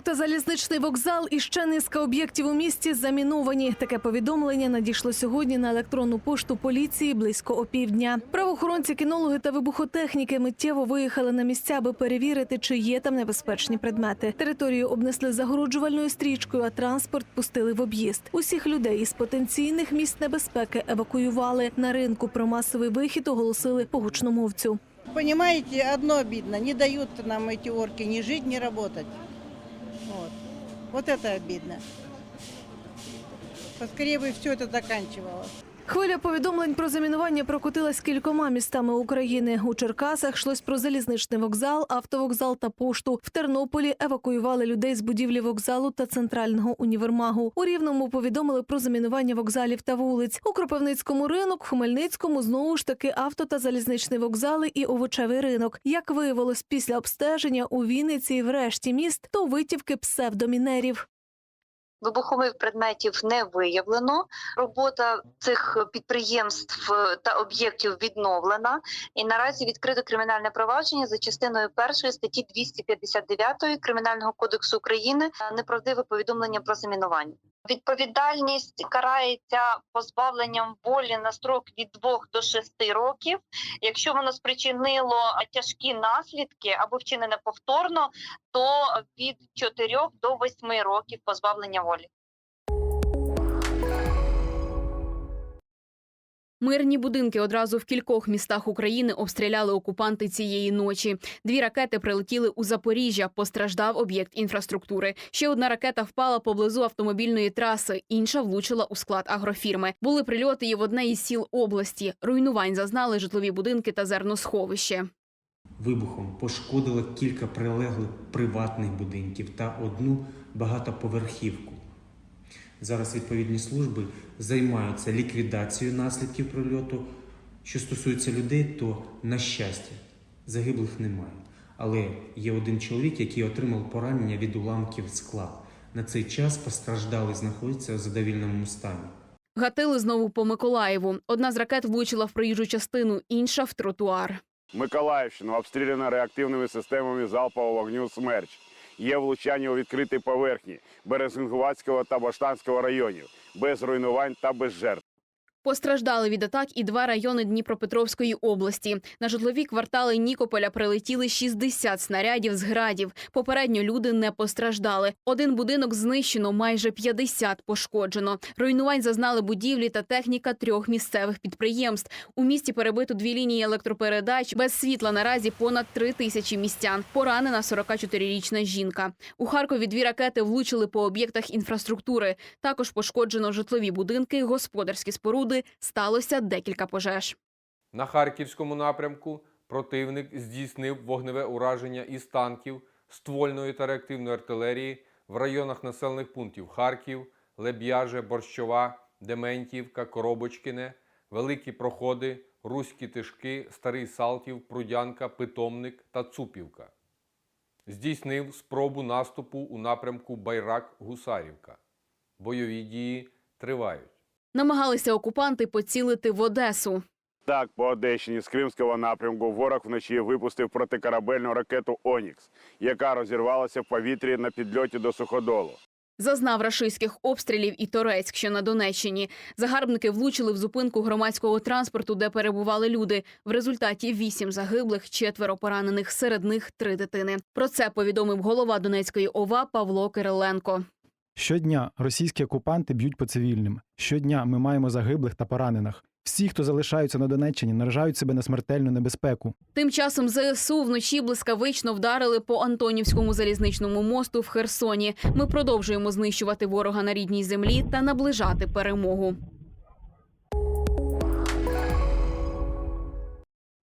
Ринок та залізничний вокзал і ще низка об'єктів у місті заміновані. Таке повідомлення надійшло сьогодні на електронну пошту поліції близько опівдня. Правоохоронці, кінологи та вибухотехніки миттєво виїхали на місця, аби перевірити, чи є там небезпечні предмети. Територію обнесли загороджувальною стрічкою, а транспорт пустили в об'їзд. Усіх людей із потенційних місць небезпеки евакуювали. На ринку про масовий вихід оголосили по гучномовцю. Понимаете, одно обидно. Не дают нам эти орки ни жить, ни работать. Вот. Вот это обидно. Поскорее бы все это заканчивалось. Хвиля повідомлень про замінування прокотилась кількома містами України. У Черкасах йшлось про залізничний вокзал, автовокзал та пошту. В Тернополі евакуювали людей з будівлі вокзалу та центрального універмагу. У Рівному повідомили про замінування вокзалів та вулиць. У Кропивницькому ринок, в Хмельницькому знову ж таки авто та залізничний вокзали і овочевий ринок. Як виявилось після обстеження у Вінниці і в міст, то витівки псевдомінерів. Вибухових предметів не виявлено. Робота цих підприємств та об'єктів відновлена. І наразі відкрито кримінальне провадження за частиною першої статті 259 Кримінального кодексу України неправдиве повідомлення про замінування. Відповідальність карається позбавленням волі на строк від 2 до 6 років. Якщо воно спричинило тяжкі наслідки або вчинене повторно, то від 4 до 8 років позбавлення волі. Мирні будинки одразу в кількох містах України обстріляли окупанти цієї ночі. Дві ракети прилетіли у Запоріжжя. Постраждав об'єкт інфраструктури. Ще одна ракета впала поблизу автомобільної траси, інша влучила у склад агрофірми. Були прильоти і в одне із сіл області. Руйнувань зазнали житлові будинки та зерносховище. Вибухом пошкодило кілька прилеглих приватних будинків та одну багатоповерхівку. Зараз відповідні служби займаються ліквідацією наслідків прильоту. Що стосується людей, то на щастя загиблих немає. Але є один чоловік, який отримав поранення від уламків скла. На цей час постраждалий знаходиться в задовільному стані. Гатили знову по Миколаєву. Одна з ракет влучила в проїжджу частину, інша в тротуар. Миколаївщину обстріляно реактивними системами залпового вогню «Смерч». Є влучання у відкритій поверхні Березингуватського та Баштанського районів, без руйнувань та без жертв. Постраждали від атак і два райони Дніпропетровської області. На житлові квартали Нікополя прилетіли 60 снарядів з градів. Попередньо люди не постраждали. Один будинок знищено, майже 50 пошкоджено. Руйнувань зазнали будівлі та техніка трьох місцевих підприємств. У місті перебито дві лінії електропередач. Без світла наразі понад три тисячі містян. Поранена 44-річна жінка. У Харкові дві ракети влучили по об'єктах інфраструктури. Також пошкоджено житлові будинки, господарські споруди. Сталося декілька пожеж. На Харківському напрямку противник здійснив вогневе ураження із танків, ствольної та реактивної артилерії в районах населених пунктів Харків, Леб'яже, Борщова, Дементівка, Коробочкине, Великі Проходи, Руські Тишки, Старий Салтів, Прудянка, Питомник та Цупівка. Здійснив спробу наступу у напрямку Байрак-Гусарівка. Бойові дії тривають. Намагалися окупанти поцілити в Одесу. Так, по Одещині з Кримського напрямку ворог вночі випустив протикорабельну ракету «Онікс», яка розірвалася в повітрі на підльоті до суходолу. Зазнав рашистських обстрілів і Торецьк, що на Донеччині. Загарбники влучили в зупинку громадського транспорту, де перебували люди. В результаті вісім загиблих, четверо поранених, серед них три дитини. Про це повідомив голова Донецької ОВА Павло Кириленко. Щодня російські окупанти б'ють по цивільним. Щодня ми маємо загиблих та поранених. Всі, хто залишаються на Донеччині, наражають себе на смертельну небезпеку. Тим часом ЗСУ вночі блискавично вдарили по Антонівському залізничному мосту в Херсоні. Ми продовжуємо знищувати ворога на рідній землі та наближати перемогу.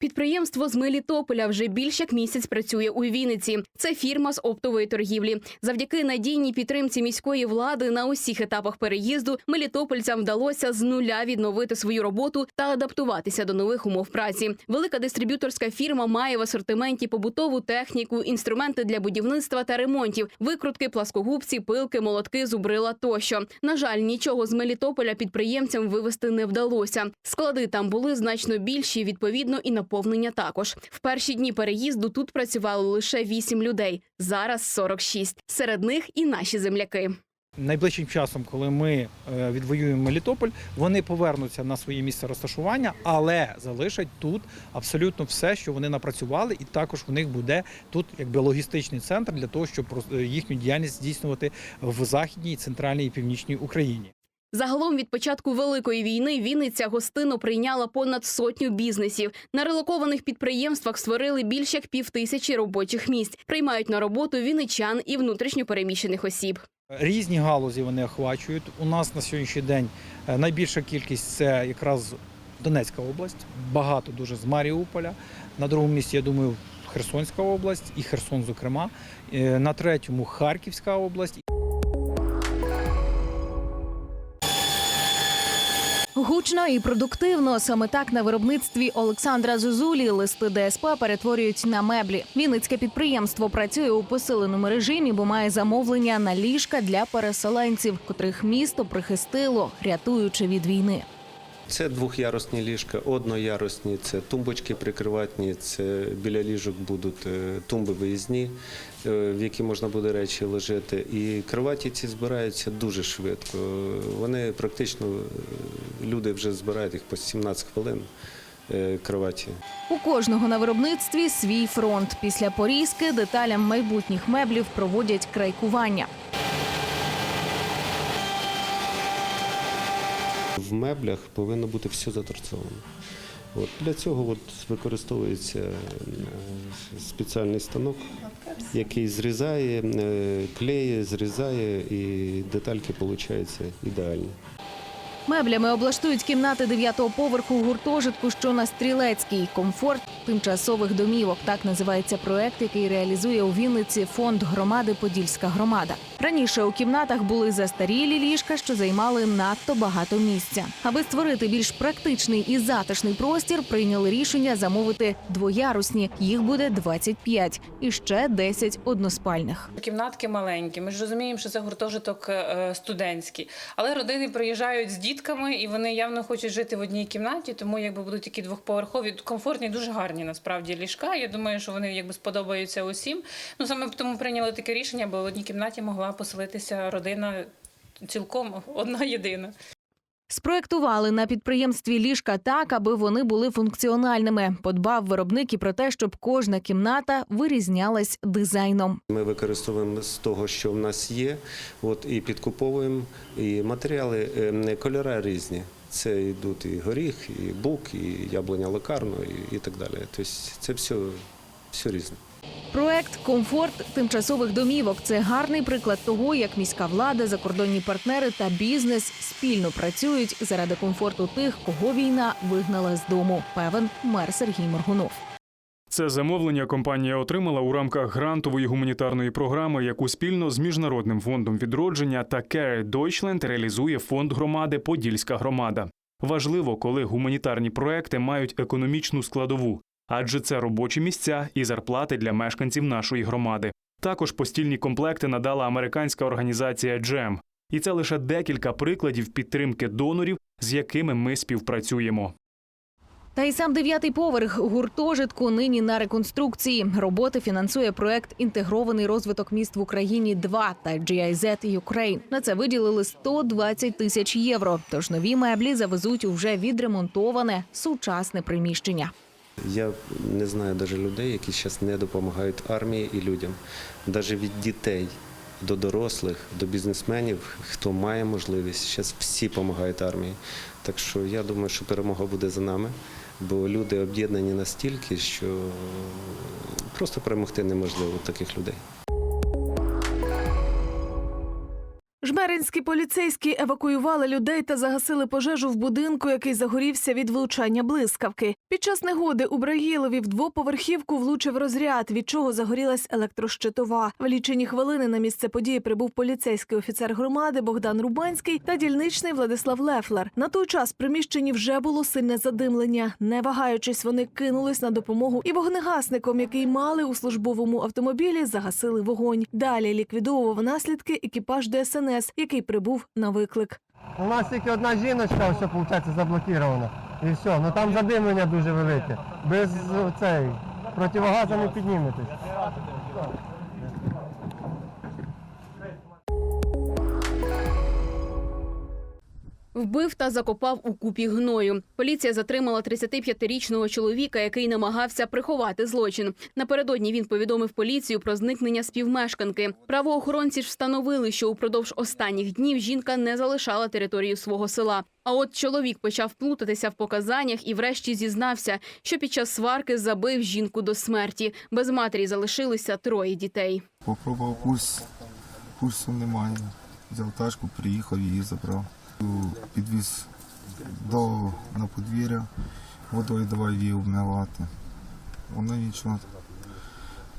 Підприємство з Мелітополя вже більш як місяць працює у Вінниці. Це фірма з оптової торгівлі. Завдяки надійній підтримці міської влади на усіх етапах переїзду мелітопольцям вдалося з нуля відновити свою роботу та адаптуватися до нових умов праці. Велика дистриб'юторська фірма має в асортименті побутову техніку, інструменти для будівництва та ремонтів, викрутки, пласкогубці, пилки, молотки, зубрила тощо. На жаль, нічого з Мелітополя підприємцям вивезти не вдалося. Склади там були значно більші, відповідно, і на наповнення також. В перші дні переїзду тут працювало лише 8 людей. Зараз 46. Серед них і наші земляки. Найближчим часом, коли ми е, відвоюємо Мелітополь, вони повернуться на своє місце розташування, але залишать тут абсолютно все, що вони напрацювали, і також у них буде тут якби логістичний центр для того, щоб їхню діяльність здійснювати в західній, центральній і північній Україні. Загалом від початку великої війни Вінниця гостину прийняла понад сотню бізнесів. На релокованих підприємствах створили більш як півтисячі робочих місць. Приймають на роботу вінничан і внутрішньопереміщених осіб. Різні галузі вони охвачують. У нас на сьогоднішній день е, найбільша кількість це якраз Донецька область, багато дуже з Маріуполя. На другому місці, я думаю, Херсонська область і Херсон, зокрема. Е, На третьому Харківська область. Гучно і продуктивно саме так на виробництві Олександра Зозулі листи ДСП перетворюють на меблі. Вінницьке підприємство працює у посиленому режимі, бо має замовлення на ліжка для переселенців, котрих місто прихистило, рятуючи від війни. Це двохярусні ліжка, одноярусні, це тумбочки прикриватні, це біля ліжок будуть е, тумби виїзні, в які можна буде речі ложити. І кроваті ці збираються дуже швидко. Вони практично е, люди вже збирають їх по 17 хвилин. е, Кроваті. У кожного на виробництві свій фронт. Після порізки деталям майбутніх меблів проводять крайкування. В меблях повинно бути все заторцовано. От для цього от використовується е, спеціальний станок, який зрізає, е, клеє, зрізає, і детальки виходять ідеальні. Меблями облаштують кімнати дев'ятого поверху гуртожитку, що на стрілецький комфорт тимчасових домівок. Так називається проект, який реалізує у Вінниці фонд громади Подільська громада. Раніше у кімнатах були застарілі ліжка, що займали надто багато місця. Аби створити більш практичний і затишний простір, прийняли рішення замовити двоярусні. Їх буде 25 і ще 10 односпальних. Кімнатки маленькі. Ми ж розуміємо, що це гуртожиток е, студентський. Але родини приїжджають з дітками, і вони явно хочуть жити в одній кімнаті, тому якби будуть такі двохповерхові, комфортні, дуже гарні насправді ліжка. Я думаю, що вони якби сподобаються усім. Ну саме тому прийняли таке рішення, бо в одній кімнаті могла поселитися родина цілком одна єдина. Спроектували на підприємстві ліжка так, аби вони були функціональними. Подбав виробник і про те, щоб кожна кімната вирізнялась дизайном. Ми використовуємо з того, що в нас є, от і підкуповуємо. І матеріали, е, кольори різні. Це йдуть і горіх, і бук, і яблуня лекарно, і так далі. Тобто це все, все різне. Проект Комфорт тимчасових домівок це гарний приклад того, як міська влада, закордонні партнери та бізнес спільно працюють заради комфорту тих, кого війна вигнала з дому. Певен мер Сергій Моргунов. Це замовлення компанія отримала у рамках грантової гуманітарної програми, яку спільно з міжнародним фондом відродження та Care Deutschland реалізує фонд громади Подільська громада. Важливо, коли гуманітарні проекти мають економічну складову, адже це робочі місця і зарплати для мешканців нашої громади. Також постільні комплекти надала американська організація GEM. І це лише декілька прикладів підтримки донорів, з якими ми співпрацюємо. Та й сам дев'ятий поверх гуртожитку нині на реконструкції. Роботи фінансує проект Інтегрований розвиток міст в Україні 2 та GIZ Ukraine. На це виділили 120 тисяч євро. Тож нові меблі завезуть у вже відремонтоване сучасне приміщення. Я не знаю навіть людей, які зараз не допомагають армії і людям. Навіть від дітей до дорослих, до бізнесменів, хто має можливість, зараз всі допомагають армії. Так що я думаю, що перемога буде за нами, бо люди об'єднані настільки, що просто перемогти неможливо таких людей. Жмеринські поліцейські евакуювали людей та загасили пожежу в будинку, який загорівся від влучання блискавки. Під час негоди у Брагілові в двоповерхівку влучив розряд, від чого загорілась електрощитова. В лічені хвилини на місце події прибув поліцейський офіцер громади Богдан Рубанський та дільничний Владислав Лефлер. На той час в приміщенні вже було сильне задимлення. Не вагаючись, вони кинулись на допомогу і вогнегасником, який мали у службовому автомобілі, загасили вогонь. Далі ліквідовував наслідки екіпаж ДСНС, який прибув на виклик. У нас тільки одна жіночка, що виходить, заблокована. І все, ну там задимлення дуже велике. Без цей противогазу не підніметесь. Вбив та закопав у купі гною. Поліція затримала 35-річного чоловіка, який намагався приховати злочин. Напередодні він повідомив поліцію про зникнення співмешканки. Правоохоронці ж встановили, що упродовж останніх днів жінка не залишала територію свого села. А от чоловік почав плутатися в показаннях і, врешті, зізнався, що під час сварки забив жінку до смерті. Без матері залишилися троє дітей. Попробував пульс, пульсу немає. Взяв тачку, приїхав, її забрав. Підвіз до, на подвір'я, водою давай її обмивати. Вона нічого.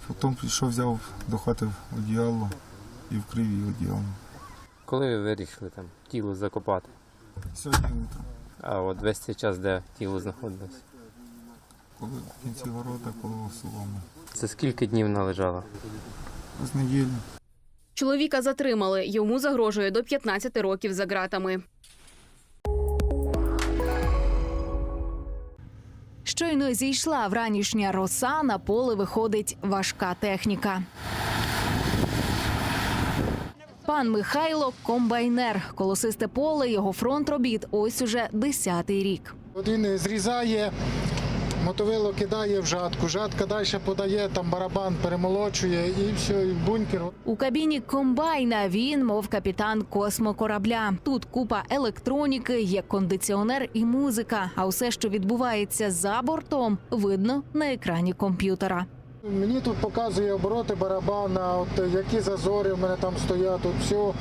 Потім прийшов, взяв до хати одіяло і вкрив її одіялом. Коли ви вирішили там тіло закопати? Сьогодні утром, А от весь цей час, де тіло знаходилось? коли в кінці города коло соломи. Це скільки днів належало? З неділі. Чоловіка затримали. Йому загрожує до 15 років за ґратами. Щойно зійшла вранішня роса, на поле виходить важка техніка. Пан Михайло комбайнер. Колосисте поле, його фронт робіт ось уже десятий рік. Один зрізає, мотовило кидає в жатку, жатка далі подає, там барабан перемолочує і все, і в бункер. У кабіні комбайна він, мов капітан космокорабля. Тут купа електроніки, є кондиціонер і музика. А усе, що відбувається за бортом, видно на екрані комп'ютера. Мені тут показує обороти барабана, от які зазори в мене там стоять, тут все.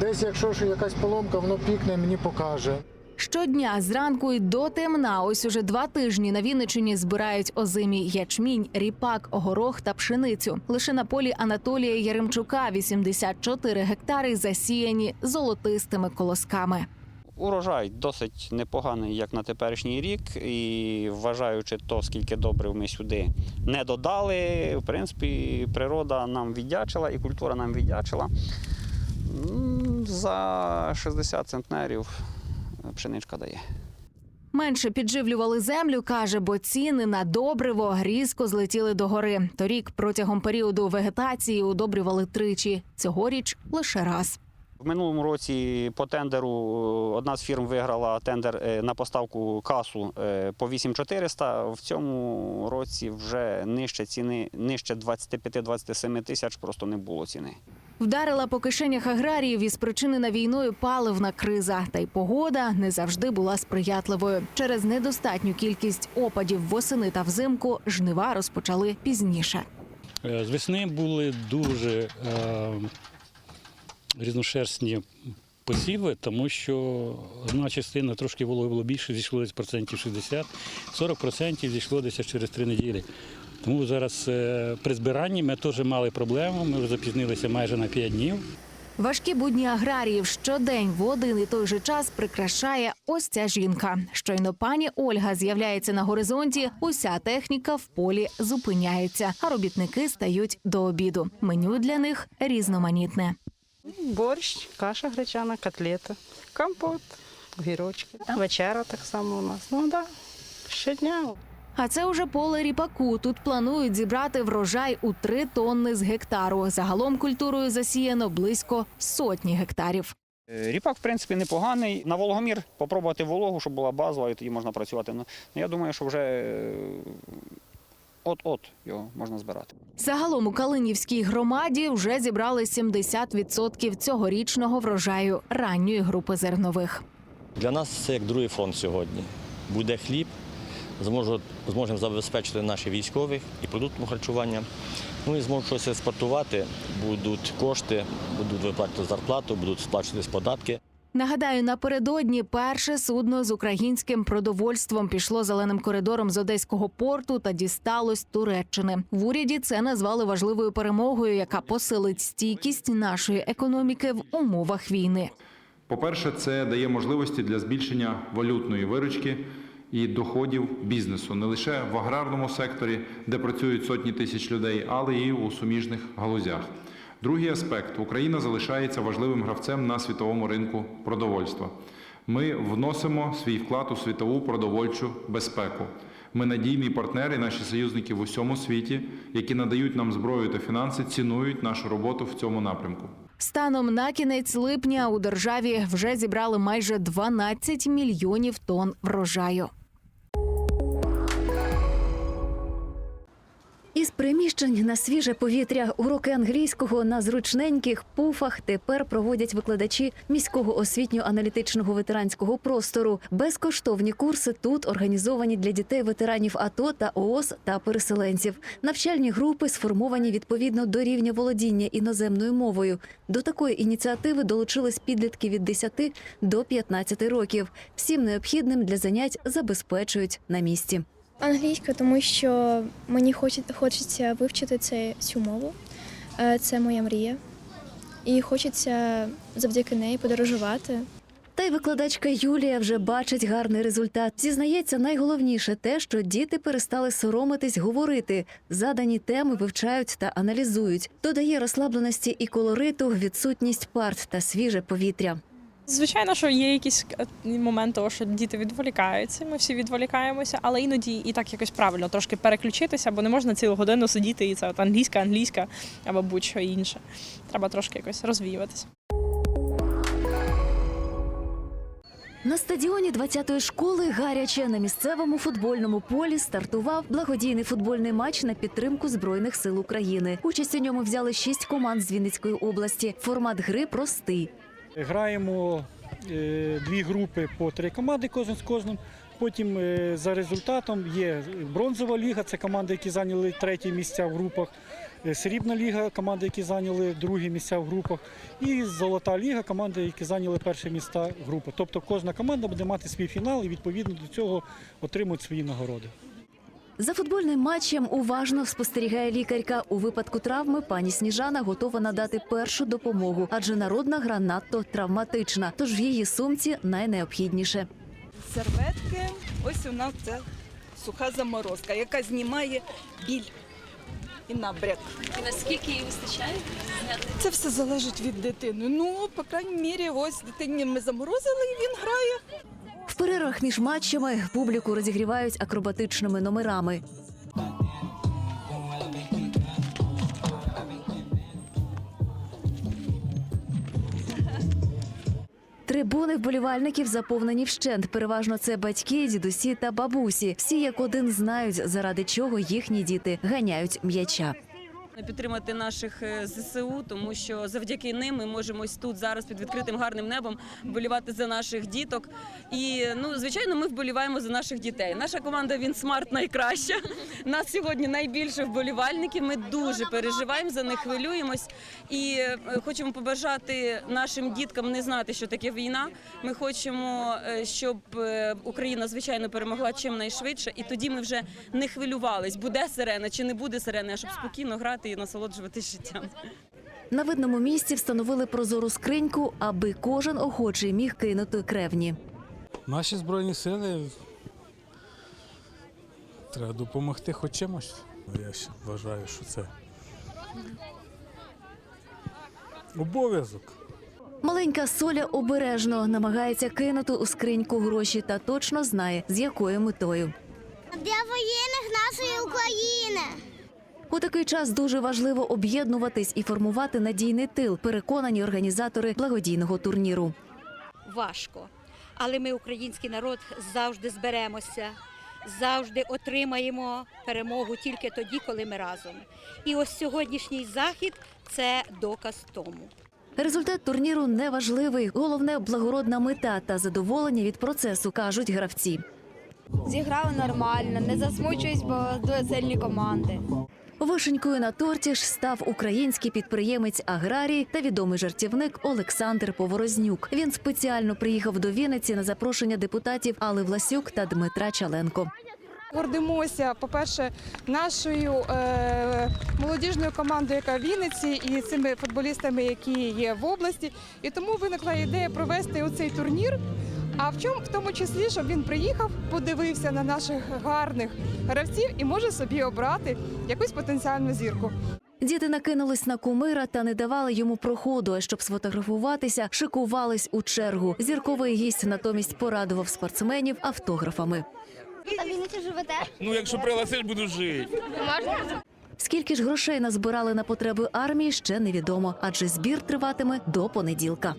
Десь, якщо ж якась поломка, воно пікне, мені покаже. Щодня зранку й до темна, ось уже два тижні на Вінничині збирають озимі ячмінь, ріпак, горох та пшеницю. Лише на полі Анатолія Яремчука 84 гектари засіяні золотистими колосками. Урожай досить непоганий, як на теперішній рік, і вважаючи то, скільки добрив ми сюди не додали, в принципі, природа нам віддячила і культура нам віддячила. За 60 центнерів пшеничка дає. Менше підживлювали землю, каже, бо ціни на добриво різко злетіли до гори. Торік протягом періоду вегетації удобрювали тричі. Цьогоріч лише раз. В минулому році по тендеру е, одна з фірм виграла тендер е, на поставку касу е, по 8400. В цьому році вже нижче ціни, нижче 25-27 тисяч просто не було ціни. Вдарила по кишенях аграріїв і спричинена війною паливна криза. Та й погода не завжди була сприятливою. Через недостатню кількість опадів восени та взимку жнива розпочали пізніше. Е, З весни були дуже е, різношерстні посіви, тому що одна частина трошки вологи було більше, зійшло десь процентів 60, 40% зійшло десь через три неділі. Тому зараз е, при збиранні ми теж мали проблему, ми вже запізнилися майже на 5 днів. Важкі будні аграріїв щодень в один і той же час прикрашає ось ця жінка. Щойно пані Ольга з'являється на горизонті. Уся техніка в полі зупиняється, а робітники стають до обіду. Меню для них різноманітне. Борщ, каша гречана, котлета, компот, гірочки. Вечера так само у нас. Ну так, да, щодня. А це уже поле ріпаку. Тут планують зібрати врожай у три тонни з гектару. Загалом культурою засіяно близько сотні гектарів. Е, Ріпак, в принципі, непоганий. На вологомір попробувати вологу, щоб була базова, і тоді можна працювати. Ну, я думаю, що вже е, от-от його можна збирати. Загалом у Калинівській громаді вже зібрали 70% цьогорічного врожаю ранньої групи зернових. Для нас це як другий фронт сьогодні. Буде хліб, зможемо забезпечити наших військових і продуктом харчування. Ну і зможуть щось експортувати, будуть кошти, будуть виплачувати зарплату, будуть сплачуватись податки. Нагадаю, напередодні перше судно з українським продовольством пішло зеленим коридором з одеського порту та дісталось Туреччини. В уряді це назвали важливою перемогою, яка посилить стійкість нашої економіки в умовах війни. По-перше, це дає можливості для збільшення валютної виручки і доходів бізнесу не лише в аграрному секторі, де працюють сотні тисяч людей, але і у суміжних галузях. Другий аспект Україна залишається важливим гравцем на світовому ринку продовольства. Ми вносимо свій вклад у світову продовольчу безпеку. Ми надійний партнер і наші союзники в усьому світі, які надають нам зброю та фінанси, цінують нашу роботу в цьому напрямку. Станом на кінець липня у державі вже зібрали майже 12 мільйонів тонн врожаю. Із приміщень на свіже повітря уроки англійського на зручненьких пуфах тепер проводять викладачі міського освітньо-аналітичного ветеранського простору. Безкоштовні курси тут організовані для дітей ветеранів АТО та ООС та переселенців. Навчальні групи сформовані відповідно до рівня володіння іноземною мовою. До такої ініціативи долучились підлітки від 10 до 15 років. Всім необхідним для занять забезпечують на місці. Англійська, тому що мені хочеться вивчити це, цю мову. Е, Це моя мрія. І хочеться завдяки неї подорожувати. Та й викладачка Юлія вже бачить гарний результат. Зізнається, найголовніше те, що діти перестали соромитись говорити. Задані теми вивчають та аналізують. Додає розслабленості і колориту, відсутність парт та свіже повітря. Звичайно, що є якісь е, моменти, того, що діти відволікаються. Ми всі відволікаємося, але іноді і так якось правильно трошки переключитися, бо не можна цілу годину сидіти і це от англійська, англійська або будь-що інше. Треба трошки якось розвіюватися. На стадіоні 20-ї школи гаряче на місцевому футбольному полі стартував благодійний футбольний матч на підтримку збройних сил України. Участь у ньому взяли шість команд з Вінницької області. Формат гри простий. Граємо е, дві групи по три команди, кожен з кожним. Потім е, за результатом є бронзова ліга, це команди, які зайняли треті місця в групах. Е, Срібна ліга, команди, які зайняли другі місця в групах. І золота ліга, команди, які зайняли перші місця групах. Тобто кожна команда буде мати свій фінал і відповідно до цього отримують свої нагороди. За футбольним матчем уважно спостерігає лікарка. У випадку травми пані Сніжана готова надати першу допомогу, адже народна гра надто травматична. Тож в її сумці найнеобхідніше. серветки. Ось у нас це суха заморозка, яка знімає біль і набряк. І наскільки їй вистачає зняти? Це все залежить від дитини. Ну, по крайній мірі, ось дитині ми заморозили, і він грає. Перервах між матчами публіку розігрівають акробатичними номерами. Трибуни вболівальників заповнені вщент. Переважно це батьки, дідусі та бабусі. Всі як один знають, заради чого їхні діти ганяють м'яча. Підтримати наших е, ЗСУ, тому що завдяки ним ми можемо ось тут зараз під відкритим гарним небом вболівати за наших діток. І ну звичайно, ми вболіваємо за наших дітей. Наша команда він смарт найкраща. Нас сьогодні найбільше вболівальників. Ми дуже переживаємо за них, хвилюємось і е, хочемо побажати нашим діткам не знати, що таке війна. Ми хочемо, е, щоб Україна звичайно перемогла чим найшвидше, і тоді ми вже не хвилювались, буде сирена чи не буде сирени, а щоб спокійно грати і насолоджуватись життям. На видному місці встановили прозору скриньку, аби кожен охочий міг кинути кревні. Наші збройні сили треба допомогти хоч чимось. Я ще вважаю, що це обов'язок. Маленька соля обережно намагається кинути у скриньку гроші та точно знає, з якою метою. Для воєнних нашої України. У такий час дуже важливо об'єднуватись і формувати надійний тил, переконані організатори благодійного турніру. важко. Але ми, український народ, завжди зберемося, завжди отримаємо перемогу тільки тоді, коли ми разом. І ось сьогоднішній захід це доказ тому. Результат турніру неважливий. Головне благородна мета та задоволення від процесу, кажуть гравці. Зіграли нормально, не засмучуюсь, бо дуже сильні команди. Вишенькою на торті ж став український підприємець аграрій та відомий жартівник Олександр Поворознюк. Він спеціально приїхав до Вінниці на запрошення депутатів Алли Власюк та Дмитра Чаленко. Гордимося, по-перше, нашою е, молодіжною командою, яка в Вінниці, і цими футболістами, які є в області. І тому виникла ідея провести оцей турнір. А в чому в тому числі, щоб він приїхав, подивився на наших гарних гравців і може собі обрати якусь потенціальну зірку. Діти накинулись на кумира та не давали йому проходу. А щоб сфотографуватися, шикувались у чергу. Зірковий гість натомість порадував спортсменів автографами. А в Вінниці живете? Ну, якщо пригласиш, буду жити. Можна? Скільки ж грошей назбирали на потреби армії, ще невідомо, адже збір триватиме до понеділка.